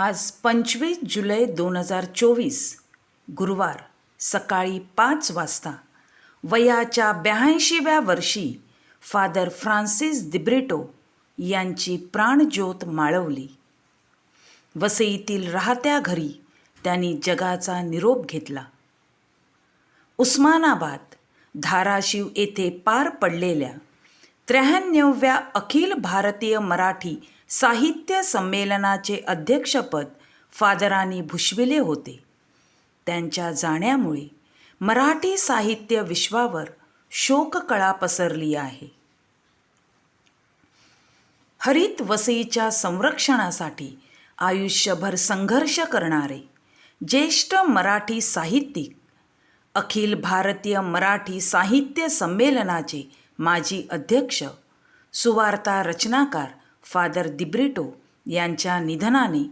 आज पंचवीस जुलै दोन हजार चोवीस गुरुवार सकाळी पाच वाजता वयाच्या ब्याऐंशीव्या वर्षी फादर फ्रान्सिस दिब्रिटो यांची प्राणज्योत माळवली. वसईतील राहत्या घरी त्यांनी जगाचा निरोप घेतला. उस्मानाबाद धाराशिव येथे पार पडलेल्या त्र्याण्णवव्या अखिल भारतीय मराठी साहित्य संमेलनाचे अध्यक्षपद फादरांनी भुषविले होते. त्यांच्या जाण्यामुळे मराठी साहित्य विश्वावर शोककळा पसरली आहे. हरित वसईच्या संरक्षणासाठी आयुष्यभर संघर्ष करणारे ज्येष्ठ मराठी साहित्यिक अखिल भारतीय मराठी साहित्य संमेलनाचे माजी अध्यक्ष सुवार्ता रचनाकार फादर दिब्रिटो यांच्या निधनाने